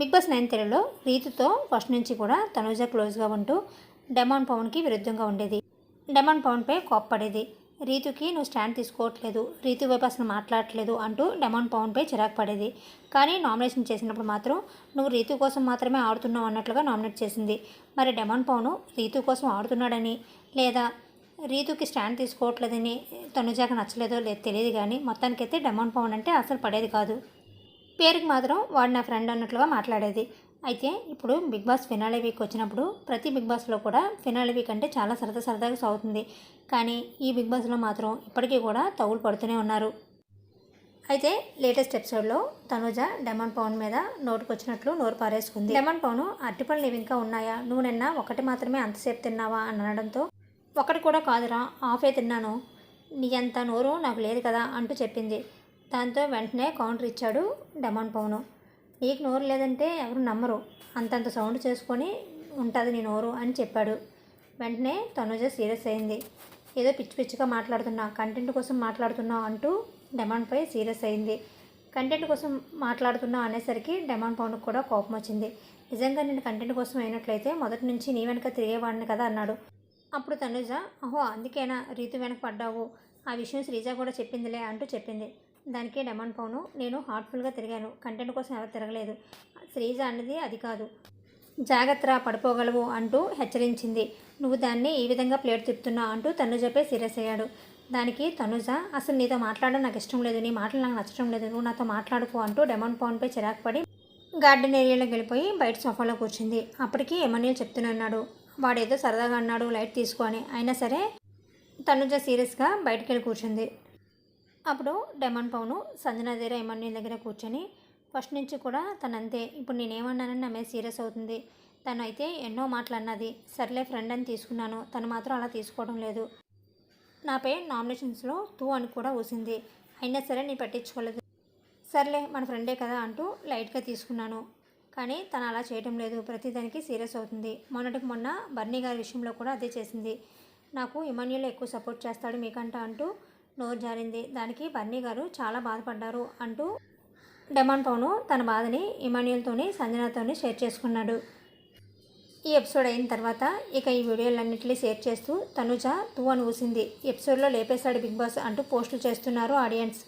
Big boss nine తెలుగులో రీతుతో first నుంచి కూడా తనూజ క్లోజ్గా ఉంటూ డెమాన్ పవన్కి విరుద్ధంగా ఉండేది. డెమాన్ పవన్పై కోప్పడేది. రీతుకి నువ్వు స్టాండ్ తీసుకోవట్లేదు. రీతు వైపు అసలు మాట్లాడట్లేదు అంటూ డెమాన్ పవన్పై చిరాకు పడేది. కానీ నామినేషన్ చేసినప్పుడు మాత్రం నువ్వు రీతు కోసం మాత్రమే ఆడుతున్నావు అన్నట్లుగా నామినేట్ చేసింది. మరి డెమాన్ పవన్ రీతు కోసం ఆడుతున్నాడని లేదా రీతుకి స్టాండ్ తీసుకోవట్లేదని తనుజాకు నచ్చలేదో లేదు తెలియదు కానీ మొత్తానికైతే డెమాన్ పవన్ అంటే అసలు పడేది కాదు. పేరుకి మాత్రం వాడు నా ఫ్రెండ్ అన్నట్లుగా మాట్లాడేది. అయితే ఇప్పుడు బిగ్ బాస్ ఫినాలే వీక్ వచ్చినప్పుడు ప్రతి బిగ్ బాస్లో కూడా ఫినాలే వీక్ అంటే చాలా సరదా సరదాగా సాగుతుంది. కానీ ఈ బిగ్ బాస్లో మాత్రం ఇప్పటికీ కూడా తగులు పడుతూనే ఉన్నారు. అయితే లేటెస్ట్ ఎపిసోడ్లో తనుజ డెమన్ పౌన్ మీద నోటుకు వచ్చినట్లు నోరు పారేసుకుంది. డెమన్ పౌను అరటిపళ్ళు ఇవి ఇంకా ఉన్నాయా? నువ్వు నిన్న ఒకటి మాత్రమే అంతసేపు తిన్నావా? అని అనడంతో ఒకటి కూడా కాదురా ఆఫే తిన్నాను. నీ అంత నోరు నాకు లేదు కదా అంటూ చెప్పింది. దాంతో వెంటనే కౌంటర్ ఇచ్చాడు డెమాన్ పవన్ నీకు నోరు లేదంటే ఎవరు నమ్మరు. అంతంత సౌండ్ చేసుకొని ఉంటుంది నీ నోరు అని చెప్పాడు. వెంటనే తనుజ సీరియస్ అయింది. ఏదో పిచ్చి పిచ్చిగా మాట్లాడుతున్నా కంటెంట్ కోసం మాట్లాడుతున్నా అంటూ డెమాండ్పై సీరియస్ అయింది. కంటెంట్ కోసం మాట్లాడుతున్నా అనేసరికి డెమాండ్ పవన్కి కూడా కోపం వచ్చింది. నిజంగా నేను కంటెంట్ కోసం అయినట్లయితే మొదటి నుంచి నీ వెనక తిరిగేవాడిని కదా అన్నాడు. అప్పుడు తనుజ అహో అందుకేనా? రీతు వెనక పడ్డావు. ఆ విషయం శ్రీజ కూడా చెప్పిందిలే అంటూ చెప్పింది. దానికి డెమాండ్ పౌను. నేను హార్ట్ఫుల్గా తిరిగాను. కంటెంట్ కోసం ఎవరు తిరగలేదు. శ్రీజ అన్నది అది కాదు. జాగ్రత్త పడిపోగలవు అంటూ హెచ్చరించింది. నువ్వు దాన్ని ఈ విధంగా ప్లేట్ తిప్పుతున్నావు అంటూ తనుజపై సీరియస్ అయ్యాడు. దానికి తనుజ అసలు నీతో మాట్లాడడం నాకు ఇష్టం లేదు. నీ మాటలు నాకు నచ్చడం లేదు. నువ్వు నాతో మాట్లాడుకో అంటూ డెమన్ పౌన్పై చిరాకు పడి గార్డెన్ ఏరియాలోకి వెళ్ళిపోయి బయట సోఫాలో కూర్చుంది. అప్పటికి ఎమన్యుల్ చెప్తున్నాడు వాడేదో సరదాగా అన్నాడు. లైట్ తీసుకో అని. అయినా సరే తనుజ సీరియస్గా బయటికి వెళ్ళి కూర్చుంది. అప్పుడు డైమండ్ పౌను సంజన దగ్గర ఎమన్యుల్ దగ్గర కూర్చొని ఫస్ట్ నుంచి కూడా తను అంతే ఇప్పుడు నేనేమన్నానని నా మీద సీరియస్ అవుతుంది. తను అయితే ఎన్నో మాటలు అన్నది సర్లే ఫ్రెండ్ అని తీసుకున్నాను. తను మాత్రం అలా తీసుకోవడం లేదు. నాపై నామినేషన్స్లో తూ అని కూడా ఊసింది. అయినా సరే నేను పట్టించుకోలేదు. సర్లే మన ఫ్రెండే కదా అంటూ లైట్గా తీసుకున్నాను. కానీ తను అలా చేయడం లేదు. ప్రతిదానికి సీరియస్ అవుతుంది. మొన్నటికి మొన్న బర్నీ గారి విషయంలో కూడా అదే చేసింది. నాకు ఇమాన్యుల్ ఎక్కువ సపోర్ట్ చేస్తాడు మీకంట అంటూ నోరు జారింది. దానికి బన్నీ గారు చాలా బాధపడ్డారు అంటూ డెమాన్ పౌను తన బాధని ఇమాన్యుల్తోని సంజనాతోని షేర్ చేసుకున్నాడు. ఈ ఎపిసోడ్ అయిన తర్వాత ఇక ఈ వీడియోలన్నింటినీ షేర్ చేస్తూ తనుజ తూ అని ఊసింది ఎపిసోడ్లో లేపేశాడు బిగ్ బాస్ అంటూ పోస్టులు చేస్తున్నారు ఆడియన్స్.